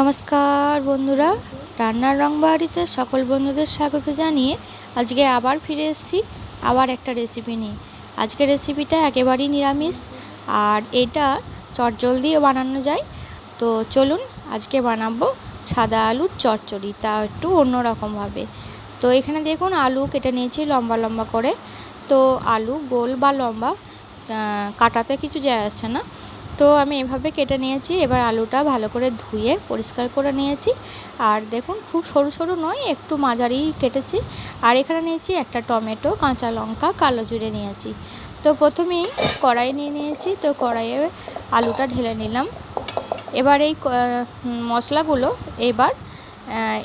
নমস্কার বন্ধুরা, রান্নার রং বাড়িতে সকল বন্ধুদের স্বাগত জানিয়ে আজকে আবার ফিরে এসেছি আবার একটা রেসিপি নিয়ে। আজকে রেসিপিটা একেবারেই নিরামিষ আর এটা চটজলদিও বানানো যায়। তো চলুন আজকে বানাবো সাদা আলুর চচ্চড়ি, তা একটু অন্যরকমভাবে তো এখানে দেখুন আলু কেটে নিয়েছি লম্বা লম্বা করে। তো আলু গোল বা লম্বা কাটাতে কিছু যায় আসছে না। তো আমি এভাবে কেটে নিয়েছি। এবার আলুটা ভালো করে ধুয়ে পরিষ্কার করে নিয়েছি। আর দেখুন, খুব সরু সরু নয়, একটু মাঝারি কেটেছি। আর এখানে নিয়েছি একটা টমেটো, কাঁচা লঙ্কা, কালো জিরে নিয়েছি। তো প্রথমেই কড়াই নিয়ে নিয়েছি। তো কড়াইয়ে আলুটা ঢেলে নিলাম। এবার এই মশলাগুলো এবার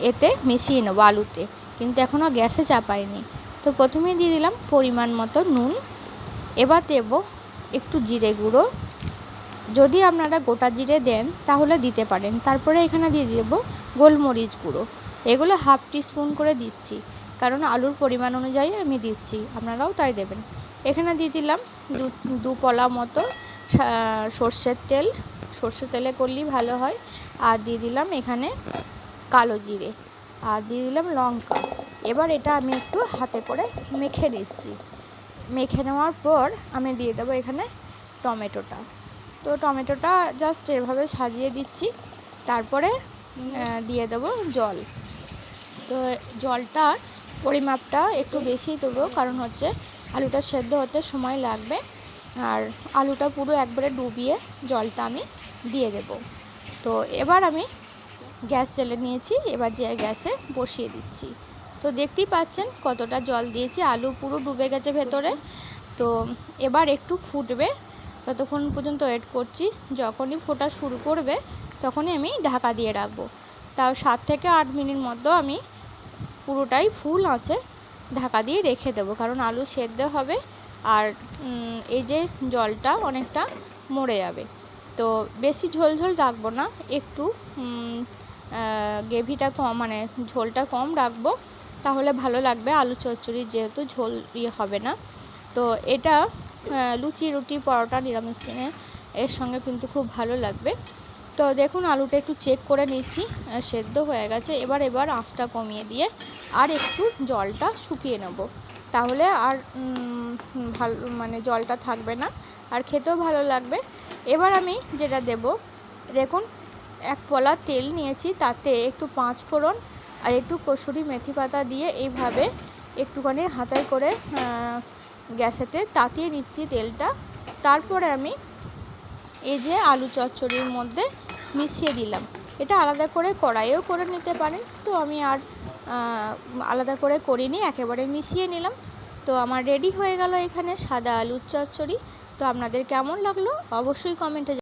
এতে মিশিয়ে নেব আলুতে। কিন্তু এখনও গ্যাসে চাপাইনি। তো প্রথমেই দিয়ে দিলাম পরিমাণ মতো নুন। এবার দেব একটু জিরে গুঁড়ো। যদি আপনারা গোটা জিরে দেন, তাহলে দিতে পারেন। তারপরে এখানে দিয়ে দেব গোলমরিচ গুঁড়ো। এগুলো হাফ টিস্পুন করে দিচ্ছি। কারণ আলুর পরিমাণ অনুযায়ী আমি দিচ্ছি। আপনারাও তাই দেবেন। এখানে দিয়ে দিলাম দু পলা মতো সর্ষের তেল। সর্ষের তেলে করলেই ভালো হয়। আর দিয়ে দিলাম এখানে কালো জিরে। আর দিয়ে দিলাম লঙ্কা। এবার এটা আমি একটু হাতে করে মেখে নিচ্ছি। মেখে নেওয়ার পর আমি দিয়ে দেবো এখানে টমেটোটা। তো টমেটোটা জাস্ট এভাবে সাজিয়ে দিচ্ছি। তারপরে দিয়ে দেবো জল। তো জলটার পরিমাপটা একটু বেশি দেবো, কারণ হচ্ছে আলুটা সেদ্ধ হতে সময় লাগবে। আর আলুটা পুরো একবারে ডুবিয়ে জলটা আমি দিয়ে দেব। তো এবার আমি গ্যাস জ্বেলে নিয়েছি, এবার যে গ্যাসে বসিয়ে দিচ্ছি। তো দেখতেই পাচ্ছেন কতটা জল দিয়েছি, আলু পুরো ডুবে গেছে ভেতরে। তো এবার একটু ফুটবে ততক্ষণ পর্যন্ত ওয়েট করছি। যখনই ফোটা শুরু করবে, তখনই আমি ঢাকা দিয়ে রাখব। তাও সাত থেকে আট মিনিট মতো আমি পুরোটাই ফুল আঁচে ঢাকা দিয়ে রেখে দেবো। কারণ আলু সেদ্ধ হবে আর এই যে জলটা অনেকটা মরে যাবে। তো বেশি ঝোল ঝোল রাখব না, একটু গ্রেভিটা কম মানে ঝোলটা কম রাখব। তাহলে ভালো লাগবে আলু চচ্চড়ি যেহেতু ঝোল ইয়ে হবে না। তো এটা লুচি, রুটি, পরোটা, নিরামিষ দিনে এর সঙ্গে কিন্তু খুব ভালো লাগবে। তো দেখুন, আলুটা একটু চেক করে নিচ্ছি সেদ্ধ হয়ে গেছে। এবার এবার আঁচটা কমিয়ে দিয়ে আর একটু জলটা শুকিয়ে নেব। তাহলে আর ভালো মানে জলটা থাকবে না, আর খেতেও ভালো লাগবে। এবার আমি যেটা দেব, দেখুন, এক পলা তেল নিয়েছি, তাতে একটু পাঁচ ফোড়ন আর একটু কসুরি মেথি পাতা দিয়ে এইভাবে একটুখানি হাতায় করে গ্যাসেতে তাতিয়ে নিচ্ছি তেলটা। তারপরে আমি এই যে আলু চচ্চড়ির মধ্যে মিশিয়ে দিলাম। এটা আলাদা করে কড়াইও করে নিতে পারেন। তো আমি আর আলাদা করে করিনি, একেবারে মিশিয়ে নিলাম। তো আমার রেডি হয়ে গেল এখানে সাদা আলুর চচ্চড়ি। তো আপনাদের কেমন লাগল? অবশ্যই কমেন্টে